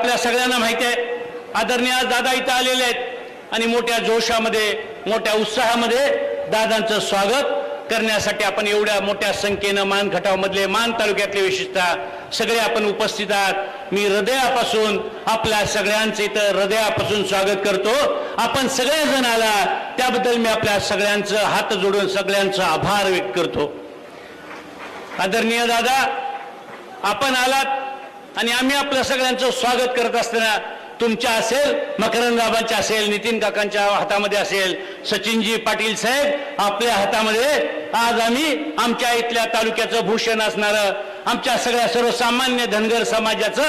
आपल्या सगळ्यांना माहिती आहे. आदरणीय आज दादा इथं आलेले आहेत. आणि मोठ्या जोशामध्ये मोठ्या उत्साहामध्ये दादांचं स्वागत करण्यासाठी आपण एवढ्या मोठ्या संख्येनं मान खटावमधले मान तालुक्यातले विशेषतः सगळे आपण उपस्थित आहात. मी हृदयापासून आपल्या सगळ्यांचं इथं हृदयापासून स्वागत करतो. आपण सगळेजण आला त्याबद्दल मी आपल्या सगळ्यांचं हात जोडून सगळ्यांचा आभार व्यक्त करतो. आदरणीय दादा आपण आलात. आणि आम्ही आपल्या सगळ्यांचं स्वागत करत असताना तुमच्या असेल मकरंदाबांच्या असेल नितीन काकांच्या हातामध्ये असेल सचिनजी पाटील साहेब आपल्या हातामध्ये आज आम्ही आमच्या इथल्या तालुक्याचं भूषण असणारं आमच्या सगळ्या सर्वसामान्य धनगर समाजाचं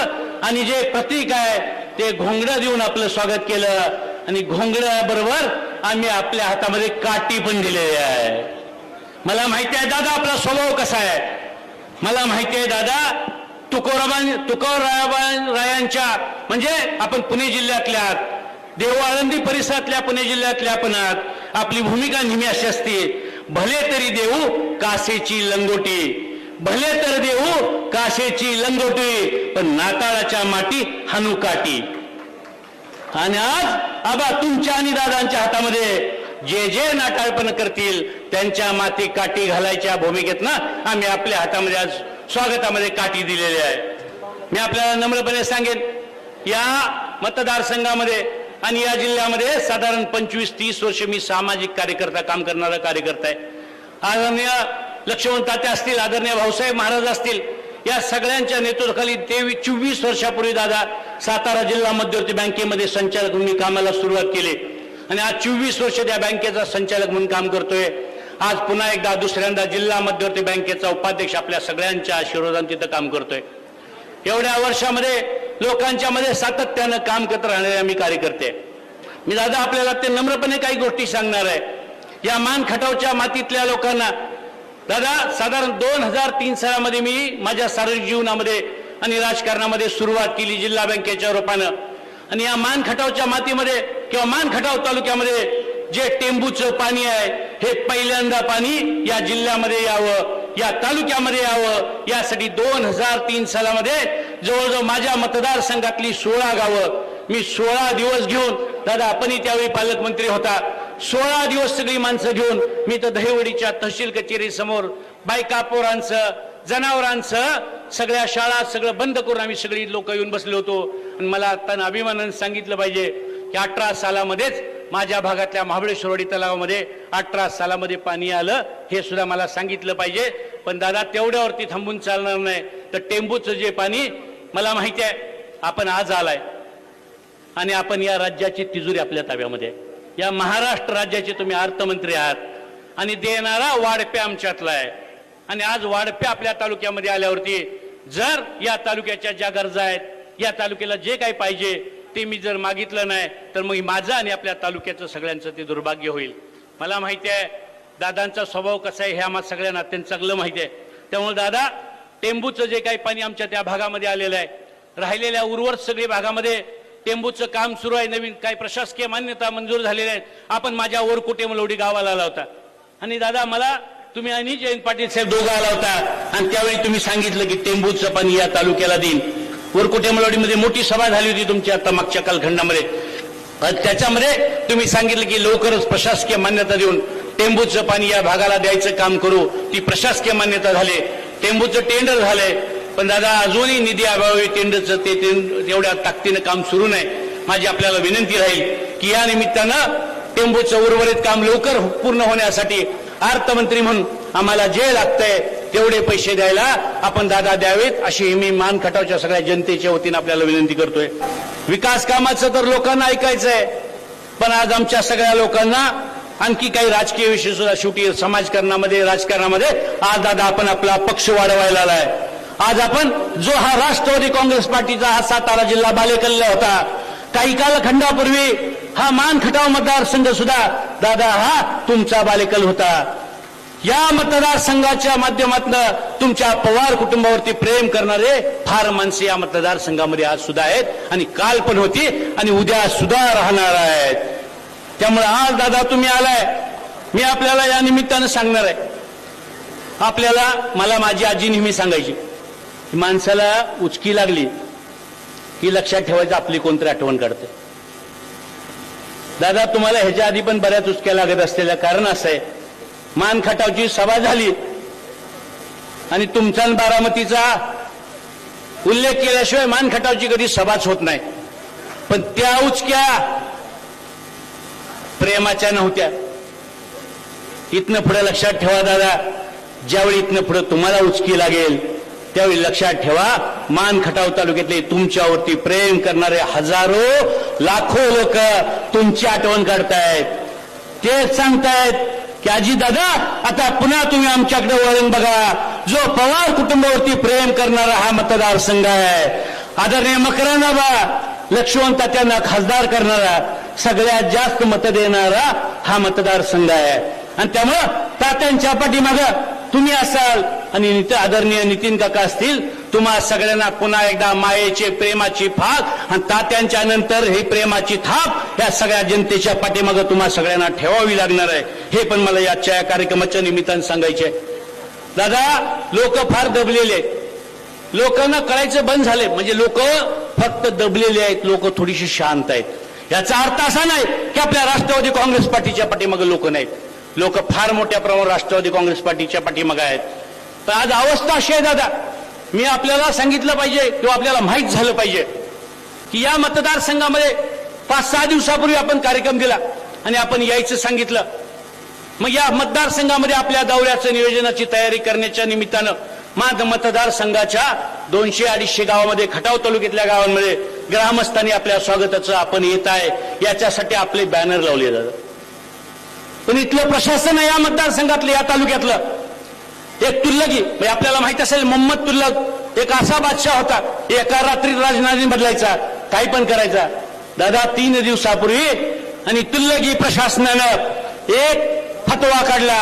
आणि जे प्रतीक आहे ते घोंगडं देऊन आपलं स्वागत केलं. आणि घोंगड्याबरोबर आम्ही आपल्या हातामध्ये काठी पण दिलेली आहे. मला माहिती आहे दादा आपला स्वभाव कसा आहे? मला माहिती आहे दादा तुकोराबां तुकोराबां रायांच्या म्हणजे आपण पुणे जिल्ह्यातल्या आहात देव परिसरातल्या पुणे जिल्ह्यातल्या आपण आहात. आपली भूमिका नेहमी अशी असते भले तरी देऊ कासेची लंगोटी भले तर देऊ कासेची लंगोटी पण नाताळाच्या माटी हानू आणि आज आबा तुमच्या आणि दादांच्या हातामध्ये जे जे नाटाळपण करतील त्यांच्या माती काठी घालायच्या भूमिकेत ना आम्ही आपल्या हातामध्ये आज स्वागतामध्ये काठी दिलेली आहे. मी आपल्याला नम्रपणे सांगेन या मतदारसंघामध्ये आणि या जिल्ह्यामध्ये साधारण पंचवीस तीस वर्ष मी सामाजिक कार्यकर्ता काम करणारा कार्यकर्ता आहे. आदरणीय लक्ष्मण तात्या असतील आदरणीय भाऊसाहेब महाराज असतील या सगळ्यांच्या नेतृत्वाखाली तेवीस चोवीस वर्षापूर्वी दादा सातारा जिल्हा मध्यवर्ती बँकेमध्ये संचालक म्हणून कामाला सुरुवात केली. आणि आज चोवीस वर्ष त्या बँकेचा संचालक म्हणून काम करतोय. आज पुन्हा एकदा दुसऱ्यांदा जिल्हा मध्यवर्ती बँकेचा उपाध्यक्ष आपल्या सगळ्यांच्या आशीर्वादान तिथं काम करतोय. एवढ्या वर्षामध्ये लोकांच्या मध्ये सातत्यानं काम करत राहणारे आम्ही कार्यकर्ते. मी दादा आपल्याला ते नम्रपणे काही गोष्टी सांगणार आहे. या मान खटावच्या मातीतल्या लोकांना दादा साधारण दोन हजार तीन सालामध्ये मी माझ्या सार्वजनिक जीवनामध्ये आणि राजकारणामध्ये सुरुवात केली जिल्हा बँकेच्या रूपानं. आणि या मान खटावच्या मातीमध्ये किंवा मान खटाव तालुक्यामध्ये जे टेंबूचं पाणी आहे हे पहिल्यांदा पाणी या जिल्ह्यामध्ये यावं या तालुक्यामध्ये यावं. यासाठी दोन हजार तीन सालामध्ये जवळजवळ माझ्या मतदारसंघातली सोळा गावं. मी सोळा दिवस घेऊन दादा आपणही त्यावेळी पालकमंत्री होता. सोळा दिवस सगळी माणसं घेऊन मी तर दहिवडीच्या तहसील कचेरी समोर बायका पोरांचं जनावरांचं सगळ्या शाळा सगळं बंद करून आम्ही सगळी लोक येऊन बसलो होतो. आणि मला आता अभिमानानं सांगितलं पाहिजे की अठरा सालामध्येच माझ्या भागातल्या महाबळेश्वरवाडी तलावामध्ये अठरा सालामध्ये पाणी आलं हे सुद्धा मला सांगितलं पाहिजे. पण दादा तेवढ्यावरती थांबून चालणार नाही. तर टेंबूचं जे पाणी मला माहिती आहे आपण आज आलाय. आणि आपण या राज्याची तिजोरी आपल्या ताब्यामध्ये या महाराष्ट्र राज्याचे तुम्ही अर्थमंत्री आहात. आणि देणारा वाढपे आमच्यातला आहे. आणि आज वाढपे आपल्या तालुक्यामध्ये आल्यावरती जर या तालुक्याच्या ज्या गरजा आहेत या तालुक्याला जे काही पाहिजे ते मी जर मागितलं नाही तर मग माझं आणि आपल्या तालुक्याचं सगळ्यांचं ते दुर्भाग्य होईल. मला माहिती आहे दादांचा स्वभाव कसा आहे हे आम्हाला सगळ्यांना अत्यंत चांगलं माहिती आहे. त्यामुळे दादा टेंबूचं जे काही पाणी आमच्या त्या भागामध्ये आलेलं आहे राहिलेल्या उर्वर सगळी भागामध्ये टेंबूचं काम सुरू आहे नवीन काही प्रशासकीय मान्यता मंजूर झालेल्या आहेत. आपण माझ्या ओरकुटे मलवडी गावाला आला होता. आणि दादा मला तुम्ही आणि जयंत पाटील साहेब दोघं आला होता. आणि त्यावेळी तुम्ही सांगितलं की टेंबूचं पाणी या तालुक्याला देईन. उरकुटे मलवडीमध्ये मोठी सभा झाली होती तुमची आता मागच्या कालखंडामध्ये. त्याच्यामध्ये तुम्ही सांगितलं की लवकरच प्रशासकीय मान्यता देऊन टेंबूचं पाणी या भागाला द्यायचं काम करू. ती प्रशासकीय मान्यता झाली. टेंबूचं टेंडर झालंय. पण दादा अजूनही निधी अभावी टेंडरचं ते एवढ्या तेवढ्या ताकदीनं काम सुरू नाही. माझी आपल्याला विनंती राहील की या निमित्तानं टेंबूचं उर्वरित काम लवकर पूर्ण होण्यासाठी अर्थमंत्री म्हणून आम्हाला जे लागतंय तेवढे पैसे द्यायला आपण दादा द्यावेत अशी मी मान खटावच्या सगळ्या जनतेच्या वतीनं आपल्याला विनंती करतोय. विकास कामाचं तर लोकांना ऐकायचंय पण आज आमच्या सगळ्या लोकांना आणखी काही राजकीय विषय सुद्धा शेवटी समाजकारणामध्ये राजकारणामध्ये आज दादा आपण आपला पक्ष वाढवायला आलाय. आज आपण जो हा राष्ट्रवादी काँग्रेस पार्टीचा हा सातारा जिल्हा बालेकल्ला होता काही कालखंडापूर्वी हा मान खटाव मतदारसंघ सुद्धा दादा हा तुमचा बालेकल होता. या मतदारसंघाच्या माध्यमातून तुमच्या पवार कुटुंबावरती प्रेम करणारे फार माणसे या मतदारसंघामध्ये आज सुद्धा आहेत आणि काल पण होती आणि उद्या सुद्धा राहणार आहेत. त्यामुळे आज दादा तुम्ही आलाय. मी आपल्याला या निमित्तानं सांगणार आहे. आपल्याला मला माझी आजी नेहमी सांगायची माणसाला उचकी लागली की लक्षात ठेवायचं आपली कोणतरी आठवण काढते. दादा तुम्हाला ह्याच्या आधी पण बऱ्याच उचक्या लागत असलेल्या कारण असं आहे. मान खटावची सभा झाली. आणि तुमचा बारामतीचा उल्लेख केल्याशिवाय मान खटावची कधी सभाच होत नाही. पण त्या उचक्या प्रेमाच्या नव्हत्या. इथनं पुढे लक्षात ठेवा दादा ज्यावेळी इथनं पुढे तुम्हाला उचकी लागेल त्यावेळी लक्षात ठेवा मान खटाव तालुक्यातले तुमच्यावरती प्रेम करणारे हजारो लाखो लोक तुमची आठवण काढतायत. ते सांगतायत की आजी दादा आता पुन्हा तुम्ही आमच्याकडे वळून बघा. जो पवार कुटुंबावरती प्रेम करणारा हा मतदारसंघ आहे. आदरणीय मकरानाबा लक्ष्मण तात्यांना खासदार करणारा सगळ्यात जास्त मत देणारा हा मतदारसंघ आहे. आणि त्यामुळं तात्यांच्या पाठीमागं तुम्ही असाल आणि आदरणीय नितीन काका असतील तुम्हा सगळ्यांना पुन्हा एकदा मायेचे प्रेमाची फाक आणि तात्यांच्या नंतर ही प्रेमाची थाप या सगळ्या जनतेच्या पाठीमागं तुम्हा सगळ्यांना ठेवावी लागणार आहे. हे पण मला याच्या या कार्यक्रमाच्या निमित्तानं सांगायचे दादा लोक फार दबलेले आहेत. लोकांना कळायचं बंद झाले म्हणजे लोक फक्त दबलेले आहेत लोक थोडीशी शांत आहेत. याचा अर्थ असा नाही की आपल्या राष्ट्रवादी काँग्रेस पार्टीच्या पाठीमागे लोक नाहीत. लोक फार मोठ्या प्रमाणावर राष्ट्रवादी काँग्रेस पार्टीच्या पाठीमागे आहेत. तर आज अवस्था अशी आहे दादा. मी आपल्याला सांगितलं पाहिजे किंवा आपल्याला माहीत झालं पाहिजे की या मतदारसंघामध्ये पाच सहा दिवसापूर्वी आपण कार्यक्रम दिला आणि आपण यायचं सांगितलं. मग या मतदारसंघामध्ये आपल्या दौऱ्याचं नियोजनाची तयारी करण्याच्या निमित्तानं माझ मतदारसंघाच्या दोनशे अडीचशे गावामध्ये खटाव तालुक्यातल्या गावांमध्ये ग्रामस्थांनी आपल्या स्वागताचं आपण येत आहे. याच्यासाठी आपले बॅनर लावले जातात. पण इथलं प्रशासन या मतदारसंघातलं या तालुक्यातलं. एक तुल्लगी म्हणजे आपल्याला माहीत असेल मोहम्मद तुल्लक एक असा बादशाह होता एका रात्रीत राजधानी बदलायचा काही पण करायचा. दादा तीन दिवसापूर्वी आणि तुल्लगी प्रशासनानं एक फतवा काढला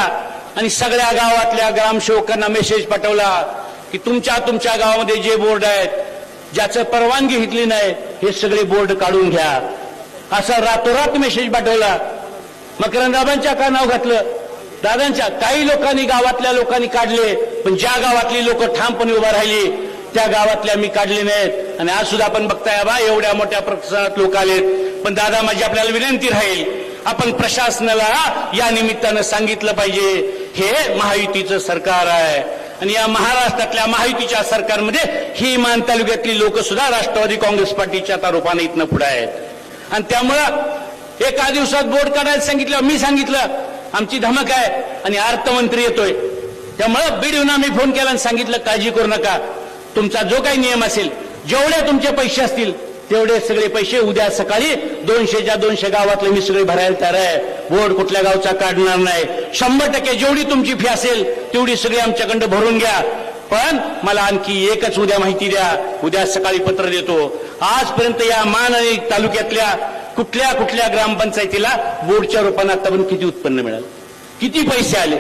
आणि सगळ्या गावातल्या ग्रामसेवकांना मेसेज पाठवला की तुमच्या तुमच्या गावामध्ये जे बोर्ड आहेत ज्याचं परवानगी घेतली नाही हे सगळे बोर्ड काढून घ्या. असा रातोरात मेसेज पाठवला. मकरंदाबांच्या का नाव घातलं. दादांच्या काही लोकांनी गावातल्या लोकांनी काढले पण ज्या गावातली लोक ठामपणे उभा राहिली त्या गावातल्या मी काढले नाहीत. आणि आज सुद्धा आपण बघताय बा एवढ्या मोठ्या प्रसारात लोक आलेत. पण दादा माझी आपल्याला विनंती राहील आपण प्रशासनाला या निमित्तानं सांगितलं पाहिजे हे महायुतीचं सरकार आहे. आणि या महाराष्ट्रातल्या महायुतीच्या सरकारमध्ये ही मान तालुक्यातली लोक सुद्धा राष्ट्रवादी काँग्रेस पार्टीच्या तारोपाने इथनं पुढे आहेत. आणि त्यामुळं एका दिवसात बोर्ड काढायला सांगितलं मी सांगितलं आमची धमक आहे आणि अर्थमंत्री येतोय. त्यामुळं बीड येऊन आम्ही फोन केला आणि सांगितलं काळजी करू नका. तुमचा जो काही नियम असेल जेवढे तुमचे पैसे असतील तेवढे सगळे पैसे उद्या सकाळी दोनशेच्या दोनशे गावातले मी सगळे भरायला तयार आहे. बोर्ड कुठल्या गावचा काढणार नाही. शंभर टक्के जेवढी तुमची फी असेल तेवढी सगळी आमच्याकडं भरून घ्या. पण मला आणखी एकच उद्या माहिती द्या. उद्या सकाळी पत्र देतो. आजपर्यंत या मान तालुक्यातल्या कुठल्या कुठल्या ग्रामपंचायतीला बोर्डच्या रूपाने आतापर्यंत किती उत्पन्न मिळालं? किती पैसे आले?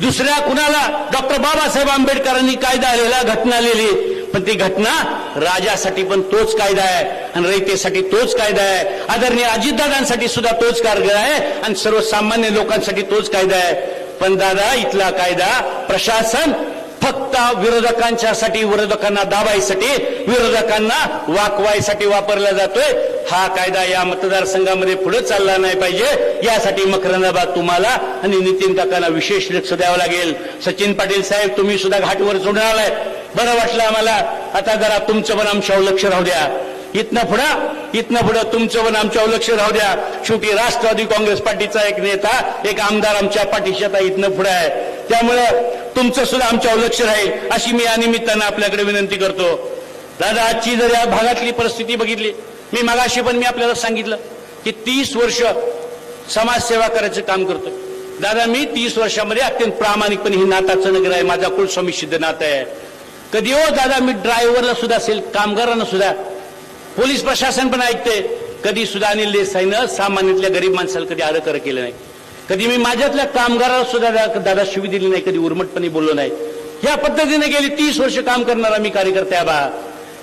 दुसऱ्या कुणाला? डॉक्टर बाबासाहेब आंबेडकरांनी कायदा आलेला घटना लिहिली. पण ती घटना राजासाठी पण तोच कायदा आहे आणि रयतेसाठी तोच कायदा आहे. आदरणीय अजितदादांसाठी सुद्धा तोच कायदा आहे आणि सर्वसामान्य लोकांसाठी तोच कायदा आहे. पण दादा इथला कायदा प्रशासन फक्त विरोधकांच्यासाठी विरोधकांना दाबायसाठी विरोधकांना वाकवायसाठी वापरला जातोय. हा कायदा या मतदारसंघामध्ये पुढे चालला नाही पाहिजे. यासाठी मकरंदाबाद तुम्हाला आणि नितीन काकांना विशेष लक्ष द्यावं लागेल. सचिन पाटील साहेब तुम्ही सुद्धा घाटवर जोडून आलाय. बरं वाटलं आम्हाला. आता जरा तुमचं पण आमच्यावर लक्ष राहू द्या. इथनं पुढं इथनं पुढं तुमचं पण आमच्यावर लक्ष राहू द्या. शेवटी राष्ट्रवादी काँग्रेस पार्टीचा एक नेता एक आमदार आमच्या पाठीशी आता इथनं पुढे आहे. त्यामुळं तुमचं सुद्धा आमच्यावर लक्ष राहील अशी मी या निमित्तानं आपल्याकडे विनंती करतो. दादा आजची जर या भागातली परिस्थिती बघितली मी मगाशी पण मी आपल्याला सांगितलं की तीस वर्ष समाजसेवा करायचं काम करतोय. दादा मी तीस वर्षामध्ये अत्यंत प्रामाणिकपणे ही नाताचं नगर आहे माझा कुलस्वामी सिद्ध नातं आहे. कधी हो दादा मी ड्रायव्हरला सुद्धा असेल कामगारांना सुद्धा पोलीस प्रशासन पण ऐकते कधी सुद्धा अनिल देसाईनं सामान्यातल्या गरीब माणसाला कधी आरकर केलं नाही. कधी मी माझ्यातल्या कामगाराला सुद्धा दा- दादा शिवी दिली नाही कधी उर्मटपणे बोललो नाही. या पद्धतीने गेली तीस वर्ष काम करणारा मी कार्यकर्ते आहे बा.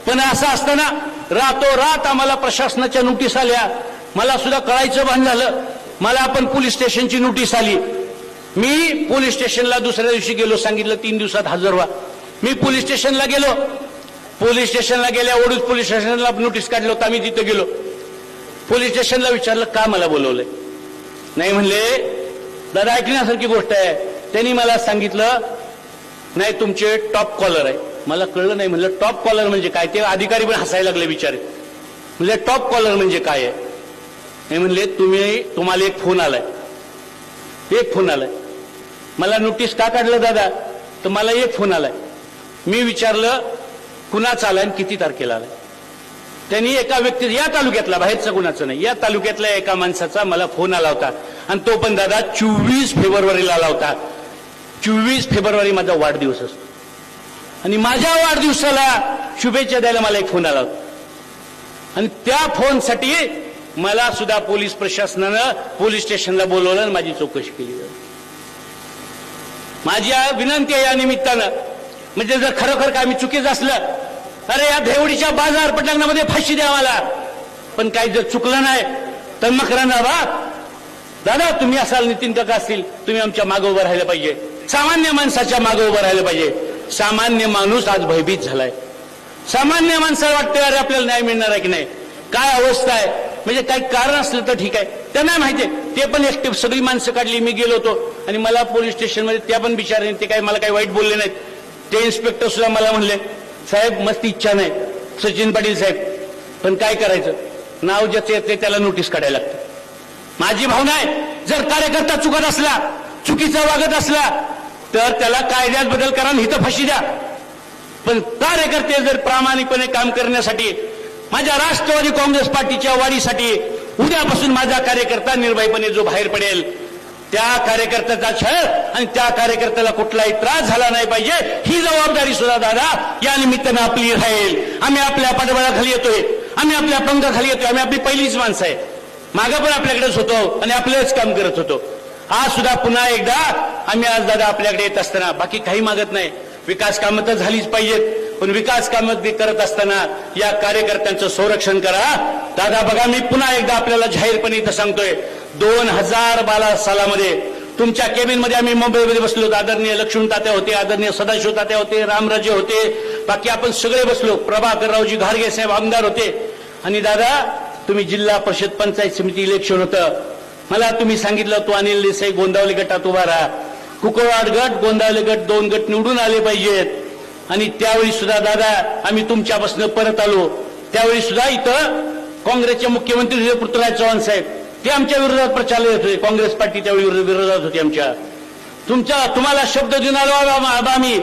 पण असं असताना रातोरात आम्हाला प्रशासनाच्या नोटीस आल्या. मला सुद्धा कळायचं भान झालं. मला आपण पोलीस स्टेशनची नोटीस आली. मी पोलीस स्टेशनला दुसऱ्या दिवशी गेलो सांगितलं तीन दिवसात हजर व्हा. मी पोलीस स्टेशनला गेलो. पोलीस स्टेशनला गेल्या ओढूच पोलीस स्टेशनला नोटीस काढलं होतं आम्ही तिथं गेलो. पोलीस स्टेशनला विचारलं का मला बोलवलंय? नाही म्हणले दादा ऐकण्यासारखी गोष्ट आहे. त्यांनी मला सांगितलं नाही तुमचे टॉप कॉलर आहे. मला कळलं नाही म्हणलं टॉप कॉलर म्हणजे काय? ते अधिकारी पण हसायला लागले विचारे म्हणजे टॉप कॉलर म्हणजे काय आहे? नाही म्हणले तुम्ही तुम्हाला एक फोन आलाय. एक फोन आलाय. मला नोटीस का काढलं दादा? तर मला एक फोन आलाय. मी विचारलं कुणाचा आलाय आणि किती तारखेला आलाय? त्यांनी एका व्यक्ती या तालुक्यातला बाहेरचा कुणाचं नाही या तालुक्यातल्या एका माणसाचा मला फोन आला होता. आणि तो पण दादा चोवीस फेब्रुवारीला आला होता. चोवीस फेब्रुवारी माझा वाढदिवस असतो. आणि माझ्या वाढदिवसाला शुभेच्छा द्यायला मला एक फोन आला होता. आणि त्या फोनसाठी मला सुद्धा पोलीस प्रशासनानं पोलीस स्टेशनला बोलवलं आणि माझी चौकशी केली. माझी विनंती आहे या निमित्तानं. म्हणजे जर खरोखर काय मी चुकीचं असलं अरे या धेवडीच्या बाजार पटांगणामध्ये फाशी द्या मला पण काही जर चुकलं नाही तर मकरांना बा. दादा तुम्ही असाल नितीन काका असतील तुम्ही आमच्या मागे उभं राहिलं पाहिजे. सामान्य माणसाच्या मागे उभं राहिलं पाहिजे. सामान्य माणूस आज भयभीत झालाय. सामान्य माणसाला वाटतं अरे आपल्याला न्याय मिळणार आहे की नाही? काय अवस्था आहे? म्हणजे काही कारण असलं तर ठीक आहे. त्यांना माहिती आहे. ते पण एकटे सगळी माणसं काढली मी गेलो होतो. आणि मला पोलीस स्टेशनमध्ये त्या पण बिचारले ते काही मला काही वाईट बोलले नाहीत. ते इन्स्पेक्टर सुद्धा मला म्हणले साहेब मस्त इच्छा नाही सचिन पाटील साहेब. पण काय करायचं? नाव ज्याचं येते त्याला नोटीस काढायला लागते. माझी भावना आहे. जर कार्यकर्ता चुकत असला चुकीचा वागत असला तर त्याला कायद्यात बदल करा आणि हिथं फाशी द्या. पण कार्यकर्ते जर प्रामाणिकपणे काम करण्यासाठी माझ्या राष्ट्रवादी काँग्रेस पार्टीच्या वाढीसाठी उद्यापासून माझा कार्यकर्ता निर्भयपणे जो बाहेर पडेल त्या कार्यकर्त्याचा छळ आणि त्या कार्यकर्त्याला कुठलाही त्रास झाला नाही पाहिजे. ही जबाबदारी सुद्धा दादा या निमित्तानं आपली राहील. आम्ही आपल्या पाठबळाखाली येतोय. आम्ही आपल्या पंखाखाली येतोय. आम्ही आपली पहिलीच माणसं आहे. मागं पण आपल्याकडेच होतो आणि आपलंच काम करत होतो. आज सुद्धा पुन्हा एकदा आम्ही आज दादा आपल्याकडे येत असताना बाकी काही मागत नाही. विकास कामं तर झालीच पाहिजेत. पण विकास कामं ते करत असताना या कार्यकर्त्यांचं संरक्षण करा. दादा बघा मी पुन्हा एकदा आपल्याला जाहीरपणे इथं सांगतोय दोन हजार बारा सालामध्ये तुमच्या केबिनमध्ये आम्ही मुंबईमध्ये बसलो. होतो. आदरणीय लक्ष्मण तात्या होते आदरणीय सदाशिव तात्या होते रामराजे होते. बाकी आपण सगळे बसलो. प्रभाकररावजी घारगे साहेब आमदार होते. आणि दादा तुम्ही जिल्हा परिषद पंचायत समिती इलेक्शन होतं. मला तुम्ही सांगितलं तू अनिल देसाई गोंदावली गटात उभा राहा. कुकवाड गट गोंदावली गट दोन गट निवडून आले पाहिजेत. आणि त्यावेळी सुद्धा दादा आम्ही तुमच्यापासून परत आलो. त्यावेळी सुद्धा इथं काँग्रेसचे मुख्यमंत्री होते पृथ्वीराज चव्हाण साहेब ते आमच्या विरोधात प्रचार येत होते. काँग्रेस पार्टी त्यावेळी विरोधात होती आमच्या. तुमच्या तुम्हाला शब्द देऊन आलो आम्ही.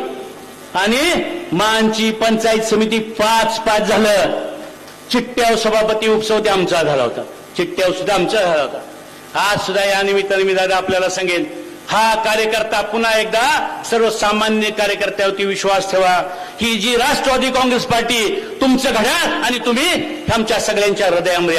आणि मानची पंचायत समिती पाच पाच झालं. चिट्ट्याव सभापती उपसव ते आमचा झाला होता. चिट्ट्याव सुद्धा आमचा झाला होता. आज सुद्धा या निमित्ताने मी दादा आपल्याला सांगेन हा कार्यकर्ता पुन्हा एकदा सर्वसामान्य कार्यकर्त्यावरती विश्वास ठेवा. ही जी राष्ट्रवादी काँग्रेस पार्टी तुमचं घड्याळ आणि तुम्ही आमच्या सगळ्यांच्या हृदयामध्ये